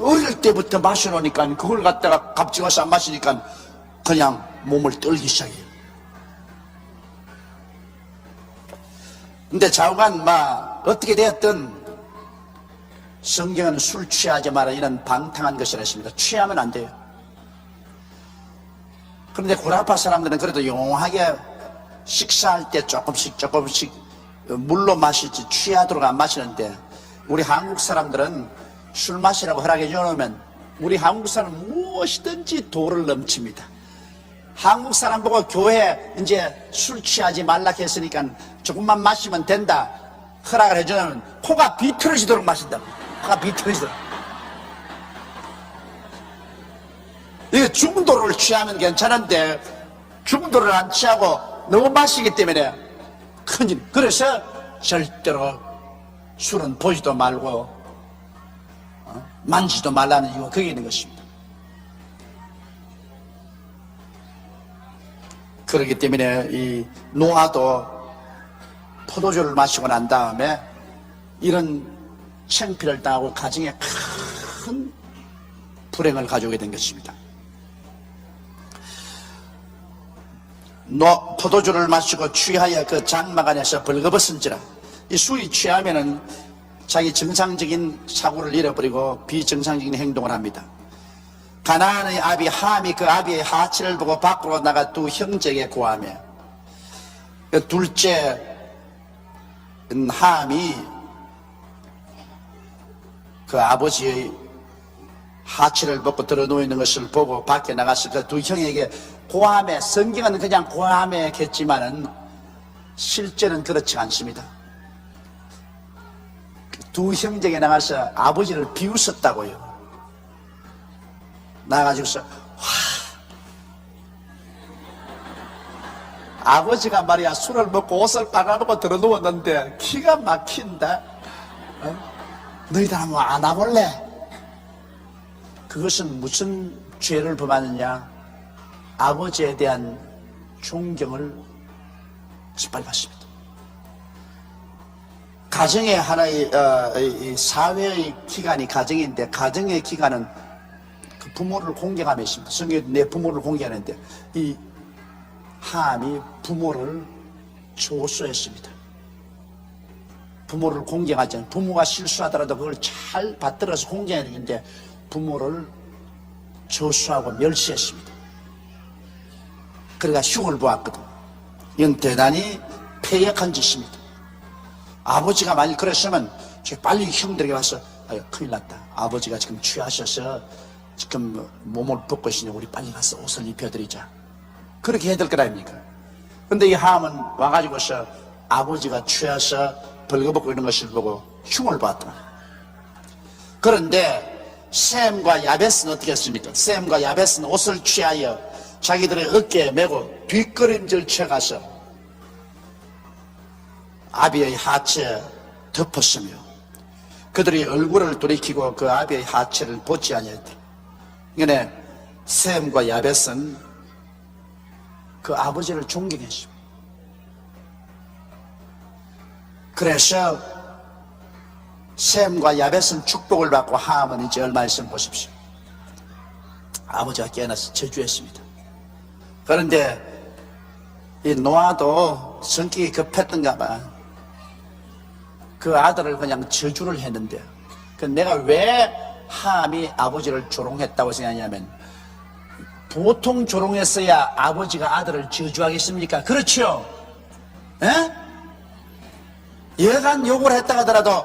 어릴 때부터 마셔놓으니까 그걸 갖다가 갑질가서 안 마시니까 그냥 몸을 떨기 시작해요. 근데 좌우간 막 어떻게 되었든 성경은 술 취하지 마라 이런 방탕한 것이라 했습니다. 취하면 안 돼요. 그런데 구라파 사람들은 그래도 용하게 식사할 때 조금씩 조금씩 물로 마시지 취하도록 안 마시는데 우리 한국 사람들은 술 마시라고 허락해 주면 우리 한국 사람은 무엇이든지 도를 넘칩니다. 한국 사람 보고 교회 이제 술 취하지 말라 했으니까 조금만 마시면 된다 허락을 해주면 코가 비틀어지도록 마신다. 코가 비틀어지도록. 이게 중도를 취하면 괜찮은데 중도를 안 취하고 너무 마시기 때문에 큰일. 그래서 절대로 술은 보지도 말고 어? 만지도 말라는 이유가 거기 있는 것입니다. 그렇기 때문에 이 노아도 포도주를 마시고 난 다음에 이런 창피를 당하고 가정에 큰 불행을 가져오게 된 것입니다. 노, 포도주를 마시고 취하여 그 장막 안에서 벌거벗은지라 이 술이 취하면은 자기 정상적인 사고를 잃어버리고 비정상적인 행동을 합니다. 가나안의 아비 함이 그 아비의 하체를 보고 밖으로 나가 두 형제에게 구하며 그 둘째 함이 그 아버지의 하체를 벗고 들어 있는 것을 보고 밖에 나가서 그두 형에게 고함에 성경은 그냥 고함에 겠지만은 실제는 그렇지 않습니다. 두 형제에게 나가서 아버지를 비웃었다고요. 나가지고서 와 아버지가 말이야 술을 먹고 옷을 빨아먹고 들어 누웠는데 기가 막힌다. 어? 너희들 한번 안아볼래? 그것은 무슨 죄를 범하느냐? 아버지에 대한 존경을 짓밟았습니다. 가정의 하나의 어, 이 사회의 기간이 가정인데 가정의 기간은 그 부모를 있습니다. 성경에 내 부모를 공경하는데 이 함이 부모를 조수했습니다. 부모를 공경하지 않 부모가 실수하더라도 그걸 잘 받들어서 공경해야 되는데 부모를 조수하고 멸시했습니다. 그러니까 흉을 보았거든. 이건 대단히 폐역한 짓입니다. 아버지가 만약 그랬으면 저 빨리 형들에게 와서 아유 큰일 났다. 아버지가 지금 취하셔서 지금 몸을 벗고 있으니 우리 빨리 가서 옷을 입혀드리자. 그렇게 해야 될 거 아닙니까? 근데 이 함은 와가지고서 아버지가 취해서 벌거벗고 있는 것을 보고 흉을 봤다. 그런데 샘과 야베스는 어떻게 했습니까? 샘과 야베스는 옷을 취하여 자기들의 어깨에 메고 뒷걸음질 쳐가서 아비의 하체에 덮었으며 그들이 얼굴을 돌이키고 그 아비의 하체를 보지 아니했다. 이게 샘과 야벳은 그 아버지를 존경했습니다. 그래서 샘과 야벳은 축복을 받고 함은 이제 얼마 있으면 보십시오. 아버지가 깨어나서 저주했습니다. 그런데 이 노아도 성격이 급했던가 봐. 그 아들을 그냥 저주를 했는데 그 내가 왜 함이 아버지를 조롱했다고 생각하냐면 보통 조롱했어야 아버지가 아들을 저주하겠습니까? 그렇죠? 에? 여간 욕을 했다 하더라도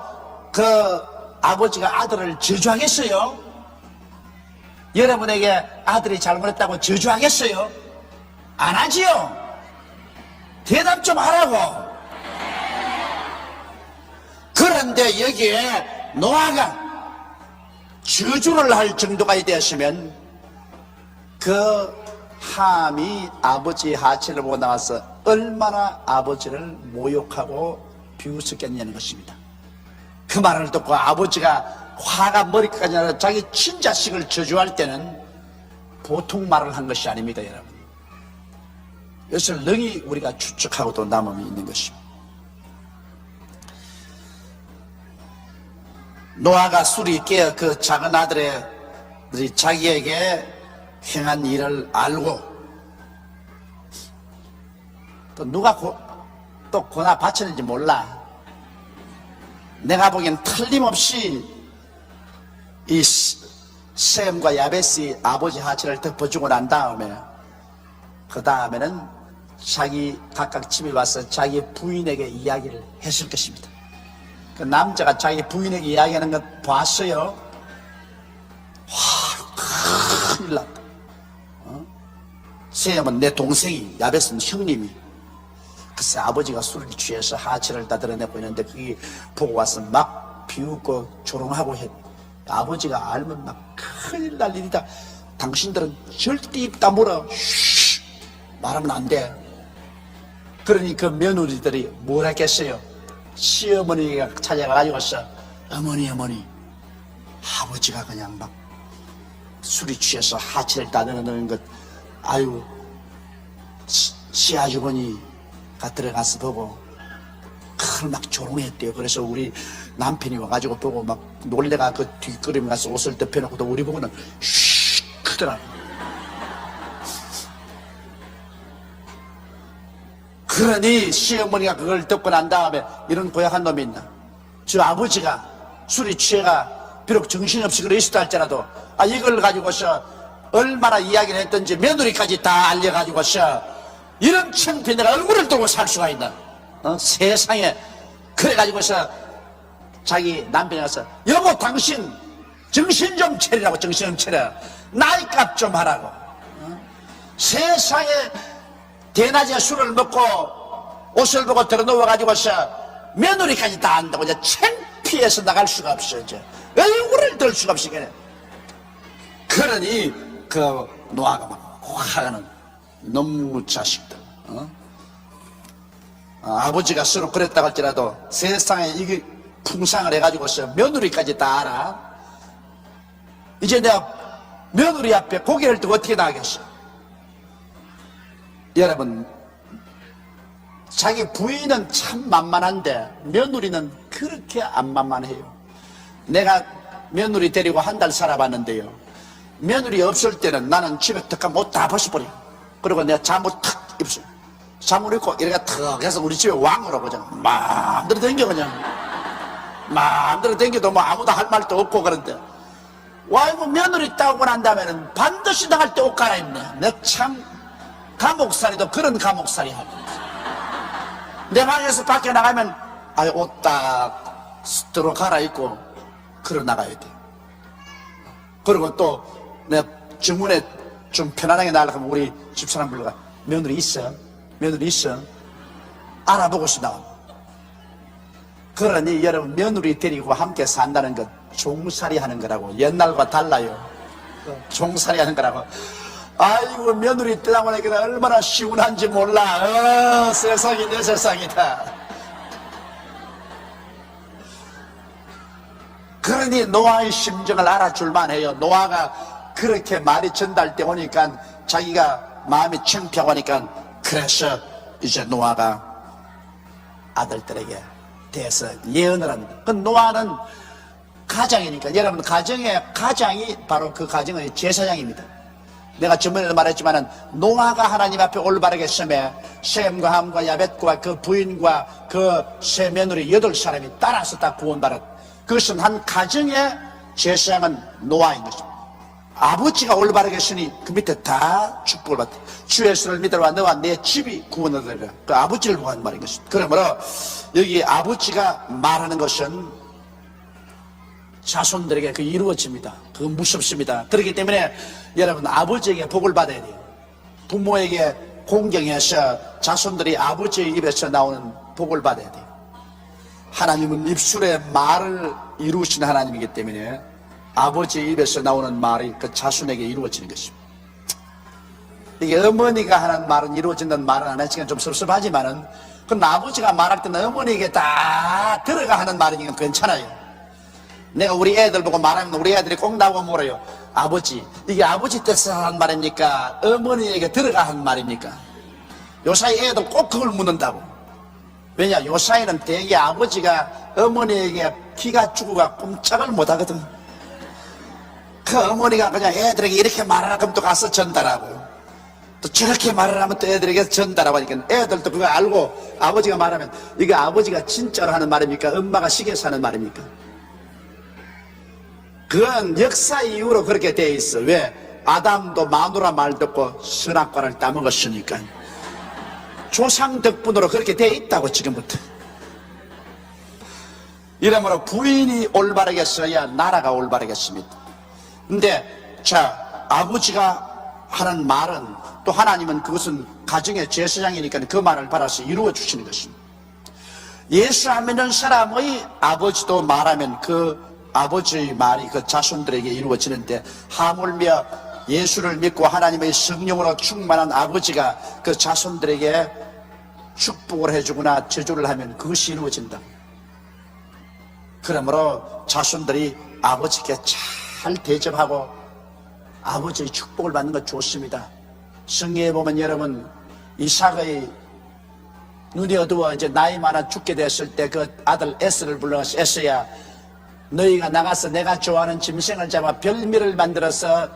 그 아버지가 아들을 저주하겠어요? 여러분에게 아들이 잘못했다고 저주하겠어요? 안 하지요? 대답 좀 하라고. 그런데 여기에 노아가 저주를 할 정도가 되었으면 그 함이 아버지 하체를 보고 나와서 얼마나 아버지를 모욕하고 비웃었겠냐는 것입니다. 그 말을 듣고 아버지가 화가 머리까지 나서 자기 친자식을 저주할 때는 보통 말을 한 것이 아닙니다, 여러분. 이것을 능히 우리가 추측하고도 남음이 있는 것입니다. 노아가 술이 깨어 그 작은 아들의 자기에게 행한 일을 알고 또 누가 고, 또 고나 바쳤는지 몰라. 내가 보기엔 틀림없이 이 시- 셈과 야베스 아버지 하체를 덮어주고 난 다음에 그 다음에는 자기 각각 집에 와서 자기 부인에게 이야기를 했을 것입니다. 그 남자가 자기 부인에게 이야기하는 것 봤어요. 와, 큰일 났다. 어? 셈은 내 동생이, 야베스는 형님이. 글쎄 아버지가 술을 취해서 하체를 다 드러내고 있는데 그게 보고 와서 막 비웃고 조롱하고 했. 아버지가 알면 막 큰일 날 일이다. 당신들은 절대 입 다물어. 쉬, 말하면 안 돼. 그러니 그 며느리들이 뭘 했겠어요? 시어머니가 찾아가가지고서 어머니 어머니 아버지가 그냥 막 술이 취해서 하체를 따드는 것 아유 시- 시아주머니가 들어가서 보고 그걸 막 조롱했대요. 그래서 우리 남편이 와가지고 보고 막 놀래가 그 뒷걸음에 가서 옷을 덮여놓고 또 우리 보고는 쉿 크더라. 그러니 시어머니가 그걸 듣고 난 다음에 이런 고약한 놈이 있나? 저 아버지가 술이 취해가 비록 정신없이 그래 있었다 할지라도 아 이걸 가지고서 얼마나 이야기를 했던지 며느리까지 다 알려가지고서 이런 창피해 내가 얼굴을 들고 살 수가 있나? 어? 세상에 그래가지고서 자기 남편이 가서 여보 당신 정신 좀 차리라고 정신 좀 차려 나이값 좀 하라고 어? 세상에 대낮에 술을 먹고 옷을 보고 들어누워가지고서 며느리까지 다 안다고 이제 창피해서 나갈 수가 없어 이제. 얼굴을 들 수가 없이 그래 그러니 그 노아가 막 화가 는 너무 자식들 어? 어, 아버지가 서로 그랬다고 할지라도 세상에 이게 풍상을 해가지고서 며느리까지 다 알아. 이제 내가 며느리 앞에 고개를 들고 어떻게 나가겠어 여러분 자기 부인은 참 만만한데 며느리는 그렇게 안 만만해요. 내가 며느리 데리고 한 달 살아봤는데요. 며느리 없을 때는 나는 집에 옷다 벗어버려. 그리고 내가 잠옷 탁 입어 잠옷 입고 이렇게 턱 해서 우리 집에 왕으로 그냥 마음대로 댕겨 그냥. 마음대로 댕겨도 뭐 아무도 할 말도 없고 그런데. 와이고 며느리 따고 난 다음에는 반드시 나갈 때 옷 갈아입네. 내참 감옥살이도 그런 감옥살이 하고 내 방에서 밖에 나가면 아유 옷딱 들어 갈아입고 걸어 나가야 돼. 그리고 또내 정문에 좀 편안하게 나가려면 우리 집사람 불러가 며느리 있어? 며느리 있어? 알아보고서 나와 그러니 여러분 며느리 데리고 함께 산다는 것 종살이 하는 거라고 옛날과 달라요. 종살이 하는 거라고 아이고 며느리 떠나보니까 얼마나 시원한지 몰라. 어, 세상이 내 세상이다. 그러니 노아의 심정을 알아줄만 해요. 노아가 그렇게 말이 전달돼 오니까 자기가 마음이 창피하고 하니까 그래서 이제 노아가 아들들에게 대해서 예언을 합니다. 그 노아는 가장이니까. 여러분 가정의 가장이 바로 그 가정의 제사장입니다 내가 전번에도 말했지만은 노아가 하나님 앞에 올바르게 섬에 셈과 함과 야벳과 그 부인과 그 세 며느리 여덟 사람이 따라서 다 구원받았. 그것은 한 가정의 제사장은 노아인 것입니다. 아버지가 올바르게 쓰니 그 밑에 다 축복을 받다. 주 예수를 믿으라 너와 내 집이 구원을 얻으리라. 그 아버지를 보한 말인 것입니다. 그러므로 여기 아버지가 말하는 것은 자손들에게 그 이루어집니다. 그거 무섭습니다. 그렇기 때문에 여러분 아버지에게 복을 받아야 돼요. 부모에게 공경해서 자손들이 아버지의 입에서 나오는 복을 받아야 돼요. 하나님은 입술에 말을 이루신 하나님이기 때문에 아버지의 입에서 나오는 말이 그 자손에게 이루어지는 것입니다. 이게 어머니가 하는 말은 이루어진다는 말은 안 하시면 좀 섭섭하지만은 그 아버지가 말할 때는 어머니에게 다 들어가 하는 말이니까 괜찮아요. 내가 우리 애들 보고 말하면 우리 애들이 꼭 나오고 물어요. 아버지, 이게 아버지 뜻에서 하는 말입니까? 어머니에게 들어가 한 말입니까? 요사이 애들 꼭 그걸 묻는다고. 왜냐, 요사이는 대개 아버지가 어머니에게 기가 죽어가 꼼짝을 못하거든. 그 어머니가 그냥 애들에게 이렇게 말하라 그럼 또 가서 전달하고 또 저렇게 말을 하면 또 애들에게 전달하고 하니까 애들도 그거 알고 아버지가 말하면 이게 아버지가 진짜로 하는 말입니까? 엄마가 시계서 하는 말입니까? 그건 역사 이후로 그렇게 돼 있어. 왜? 아담도 마누라 말 듣고 선악과를 따먹었으니까. 조상 덕분으로 그렇게 돼 있다고 지금부터. 이러므로 부인이 올바르게 써야 나라가 올바르겠습니다. 근데 자 아버지가 하는 말은 또 하나님은 그것은 가정의 제사장이니까 그 말을 받아서 이루어 주시는 것입니다. 예수 안 믿는 사람의 아버지도 말하면 그 아버지의 말이 그 자손들에게 이루어지는데 하물며 예수를 믿고 하나님의 성령으로 충만한 아버지가 그 자손들에게 축복을 해주거나 제조를 하면 그것이 이루어진다. 그러므로 자손들이 아버지께 잘 대접하고 아버지의 축복을 받는 것 좋습니다. 성경에 보면 여러분 이삭의 눈이 어두워 이제 나이 많아 죽게 됐을 때 그 아들 에스를 불러서 에스야 너희가 나가서 내가 좋아하는 짐승을 잡아 별미를 만들어서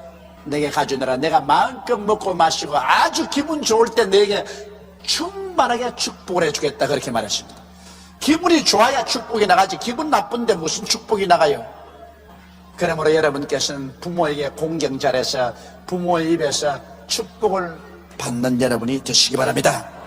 내게 가주느라 내가 마음껏 먹고 마시고 아주 기분 좋을 때 내게 충만하게 축복을 해주겠다 그렇게 말했습니다. 기분이 좋아야 축복이 나가지 기분 나쁜데 무슨 축복이 나가요? 그러므로 여러분께서는 부모에게 공경 잘해서 부모의 입에서 축복을 받는 여러분이 되시기 바랍니다.